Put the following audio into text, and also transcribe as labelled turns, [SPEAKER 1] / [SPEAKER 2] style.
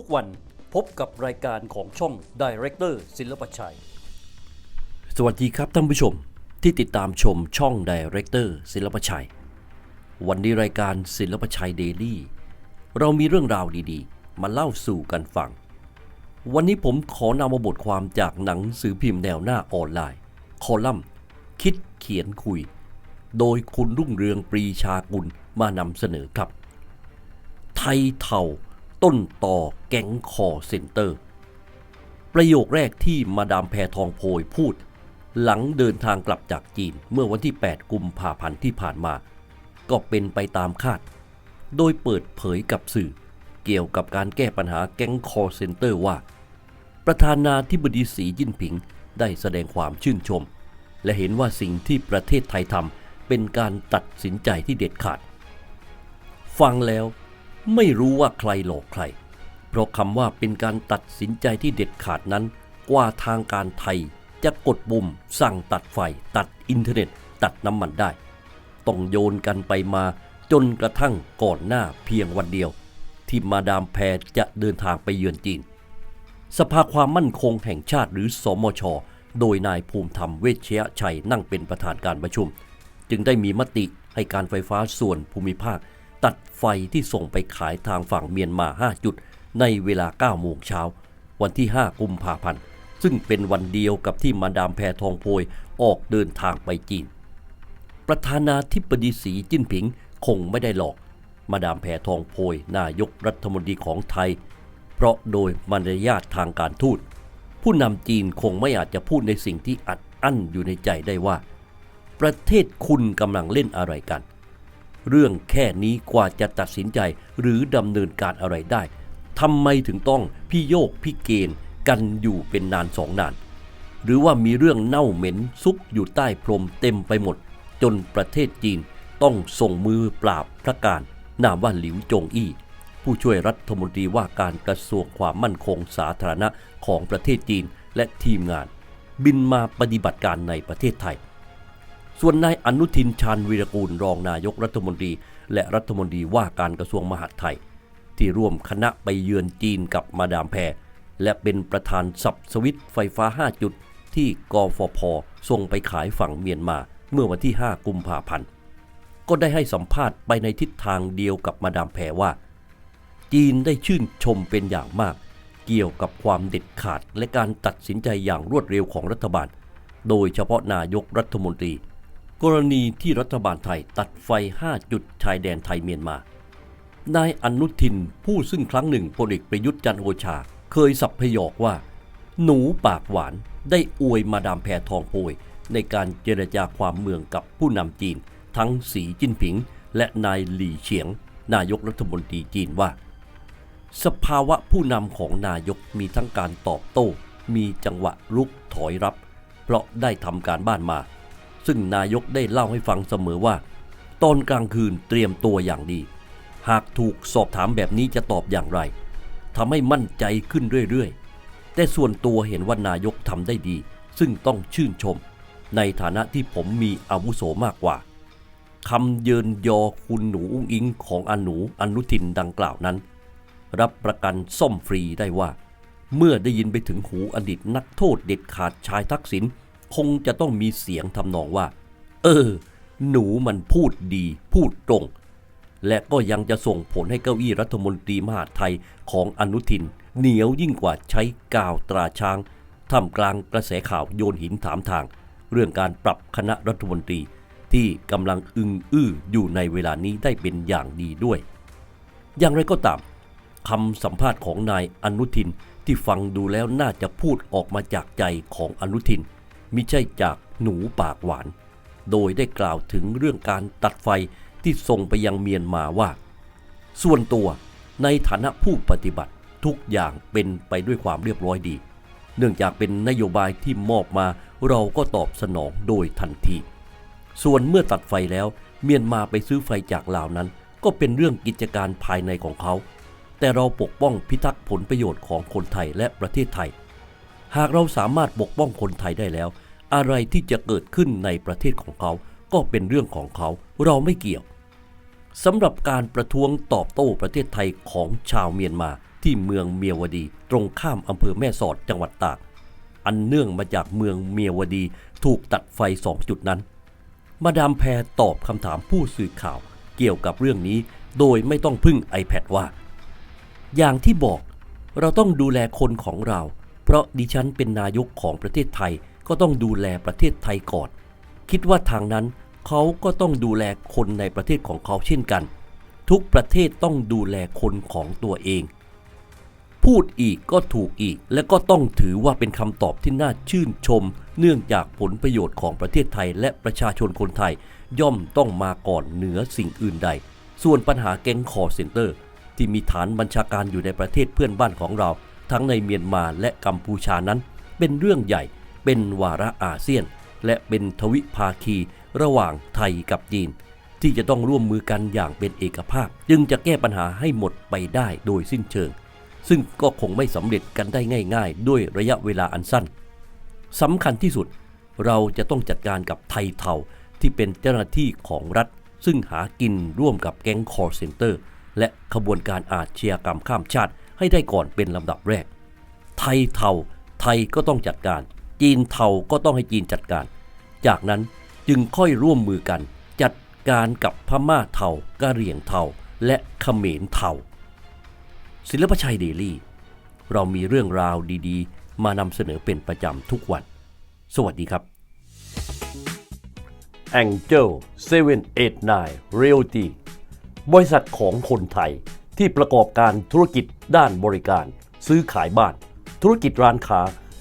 [SPEAKER 1] ทุกวันพบกับรายการของช่อง Director ศิลปชัย สวัสดีครับท่านผู้ชมที่ติดตามชมช่อง Director ศิลปชัย วันนี้รายการศิลปชัยเดลี่เรามีเรื่องราวดีๆ มาเล่าสู่กันฟัง วันนี้ผมขอนำมาบทความจากหนังสือพิมพ์แนวหน้าออนไลน์ คอลัมน์ คิดเขียนคุย โดยคุณรุ่งเรืองปรีชากุลมานำเสนอครับ ไทยเทา ต้นต่อแก๊งคอเซ็นเตอร์ ประโยคแรกที่มาดามแพทองโพยพูด หลังเดินทางกลับจากจีนเมื่อวันที่ 8 กุมภาพันธ์ที่ผ่านมา ก็เป็นไปตามคาด โดยเปิดเผยกับสื่อเกี่ยวกับการแก้ปัญหาแก๊งคอเซ็นเตอร์ว่า ประธานาธิบดีสีจิ้นผิงได้แสดงความชื่นชม และเห็นว่าสิ่งที่ประเทศไทยทำเป็นการตัดสินใจที่เด็ดขาด ฟังแล้ว ไม่รู้ว่าใครหลอกใคร เพราะคำว่าเป็นการตัดสินใจที่เด็ดขาดนั้น กว่าทางการไทยจะกดปุ่มสั่งตัดไฟ ตัดอินเทอร์เน็ต ตัดน้ำมันได้ ต้องโยนกันไปมาจนกระทั่งก่อนหน้าเพียงวันเดียว ที่มาดามแพรจะเดินทางไปเยือนจีน สภาความมั่นคงแห่งชาติหรือสมช โดยนายภูมิธรรมเวชยชัยนั่งเป็นประธานการประชุม จึงได้มีมติให้การไฟฟ้าส่วนภูมิภาค ตัดไฟที่ส่งไปขายทางฝั่งเมียนมา 5 จุด ในเวลา 9 โมงเช้า วันที่ 5 กุมภาพันธ์ ซึ่งเป็นวันเดียวกับที่มาดามแพทองโพยออกเดินทางไปจีน ประธานาธิบดีสีจิ้นผิงคงไม่ได้หลอก มาดามแพทองโพยนายกรัฐมนตรีของไทย เพราะโดยมารยาททางการทูตผู้นำจีนคงไม่อาจจะพูดในสิ่งที่อัดอั้นอยู่ในใจได้ว่า ประเทศคุณกำลังเล่นอะไรกัน เรื่องแค่นี้กว่าจะตัดสินใจหรือดำเนินการอะไรได้ทำไมถึงต้องพี่โยกพี่เกณฑ์กันอยู่เป็นนานสองนาน หรือว่ามีเรื่องเน่าเหม็นซุกอยู่ใต้พรมเต็มไปหมด จนประเทศจีนต้องส่งมือปราบพระการนามว่าหลิวจงอี้ ผู้ช่วยรัฐมนตรีว่าการกระทรวงความมั่นคงสาธารณะของประเทศจีนและทีมงาน บินมาปฏิบัติการในประเทศไทย ส่วนนายอนุทินชาญวีรกูลรองนายกรัฐมนตรี และรัฐมนตรีว่าการกระทรวงมหาดไทย ที่ร่วมคณะไปเยือนจีนกับมาดามแพรและเป็นประธานสับสวิตไฟฟ้า 5 จุด ที่กฟพส่งไปขายฝั่งเมียนมาเมื่อวันที่ 5 กุมภาพันธ์ ก็ได้ให้สัมภาษณ์ไปในทิศทางเดียวกับมาดามแพรว่า จีนได้ชื่นชมเป็นอย่างมาก เกี่ยวกับความเด็ดขาดและการตัดสินใจอย่างรวดเร็วของรัฐบาล โดยเฉพาะนายกรัฐมนตรี กรณีที่รัฐบาลไทยตัดไฟ 5 จุดชายแดนไทยเมียนมา นายอนุทินผู้ซึ่งครั้งหนึ่งพลเอกประยุทธ์จันโอชา เคยสับพยอกว่า หนูปากหวานได้อวยมาดามแพทองโพยในการเจรจาความเมืองกับผู้นำจีน ทั้งสีจิ้นผิง และนายหลี่เฉียง นายกรัฐมนตรีจีนว่า สภาวะผู้นำของนายกมีทั้งการตอบโต้ มีจังหวะลุกถอยรับ เพราะได้ทำการบ้านมา ซึ่งนายกได้เล่าให้ฟังเสมอว่า ตอนกลางคืนเตรียมตัวอย่างดี หากถูกสอบถามแบบนี้จะตอบอย่างไรทำให้มั่นใจขึ้นเรื่อยๆ แต่ส่วนตัวเห็นว่านายกทำได้ดี ซึ่งต้องชื่นชม ในฐานะที่ผมมีอาวุโสมากกว่าคำเยินยอคุณหนูอุ้งอิงของอนูอนุทินดังกล่าวนั้น รับประกันซ่อมฟรีได้ว่า เมื่อได้ยินไปถึงหูอดีตนักโทษเด็ดขาดชายทักษิณ คงจะต้องมีเสียงทำนองว่า เออ หนูมันพูดดีพูดตรง และก็ยังจะส่งผลให้เก้าอี้รัฐมนตรีมหาดไทยของอนุทิน เหนียวยิ่งกว่าใช้กาวตราช้างท่ามกลางกระแสข่าวโยนหินถามทาง เรื่องการปรับคณะรัฐมนตรีที่กำลังอึงอื้ออยู่ในเวลานี้ได้เป็นอย่างดีด้วย อย่างไรก็ตามคำสัมภาษณ์ของนายอนุทินที่ฟังดูแล้วน่าจะพูดออกมาจากใจของอนุทิน มิใช่จากหนูปากหวาน โดยได้กล่าวถึงเรื่องการตัดไฟที่ส่งไปยังเมียนมาว่า ส่วนตัวในฐานะผู้ปฏิบัติทุกอย่างเป็นไปด้วยความเรียบร้อยดี เนื่องจากเป็นนโยบายที่มอบมาเราก็ตอบสนองโดยทันที ส่วนเมื่อตัดไฟแล้วเมียนมาไปซื้อไฟจากลาวนั้น ก็เป็นเรื่องกิจการภายในของเขา แต่เราปกป้องพิทักษ์ผลประโยชน์ของคนไทยและประเทศไทย หากเราสามารถปกป้องคนไทยได้แล้ว อะไรที่จะเกิดขึ้นในประเทศของเขา ก็เป็นเรื่องของเขาเราไม่เกี่ยวสำหรับการประท้วงตอบโต้ประเทศไทยของชาวเมียนมาที่เมืองเมียวดี ตรงข้ามอำเภอแม่สอดจังหวัดตาก อันเนื่องมาจากเมืองเมียวดีถูกตัดไฟสองจุดนั้น มาดามแพรตอบคำถามผู้สื่อข่าวเกี่ยวกับเรื่องนี้ โดยไม่ต้องพึ่ง iPad ว่า อย่างที่บอกเราต้องดูแลคนของเรา เพราะดิฉันเป็นนายกของประเทศไทย ก็ต้องดูแลประเทศไทยก่อน คิดว่าทางนั้นเขาก็ต้องดูแลคนในประเทศของเขาเช่นกัน ทุกประเทศต้องดูแลคนของตัวเอง พูดอีกก็ถูกอีกและก็ต้องถือว่าเป็นคำตอบที่น่าชื่นชม เนื่องจากผลประโยชน์ของประเทศไทยและประชาชนคนไทย ย่อมต้องมาก่อนเหนือสิ่งอื่นใด ส่วนปัญหาแก๊งคอร์เซ็นเตอร์ ที่มีฐานบัญชาการอยู่ในประเทศเพื่อนบ้านของเรา ทั้งในเมียนมาและกัมพูชานั้น เป็นเรื่องใหญ่ เป็นวาระอาเซียน และเป็นทวิภาคีระหว่างไทยกับจีน ที่จะต้องร่วมมือกันอย่างเป็นเอกภาพ จึงจะแก้ปัญหาให้หมดไปได้โดยสิ้นเชิง ซึ่งก็คงไม่สำเร็จกันได้ง่าย ๆ ด้วยระยะเวลาอันสั้นสำคัญที่สุด เราจะต้องจัดการกับไทยเทาที่เป็นเจ้าหน้าที่ของรัฐ ซึ่งหากินร่วมกับแก๊งคอร์เซนเตอร์ และขบวนการอาชญากรรมข้ามชาติให้ได้ก่อนเป็นลำดับแรก ไทยเทาไทยก็ต้องจัดการ จีนเทาก็ต้องให้จีนจัดการ จากนั้นจึงค่อยร่วมมือกัน จัดการกับพม่าเทากะเหรี่ยงเทาและเขมรเทาศิลปชัยเดลี่ เรามีเรื่องราวดีๆ มานำเสนอเป็นประจำทุกวัน สวัสดีครับ Angel 789 Realty บริษัทของคนไทยที่ประกอบการธุรกิจด้านบริการ ซื้อขายบ้าน ธุรกิจร้านค้า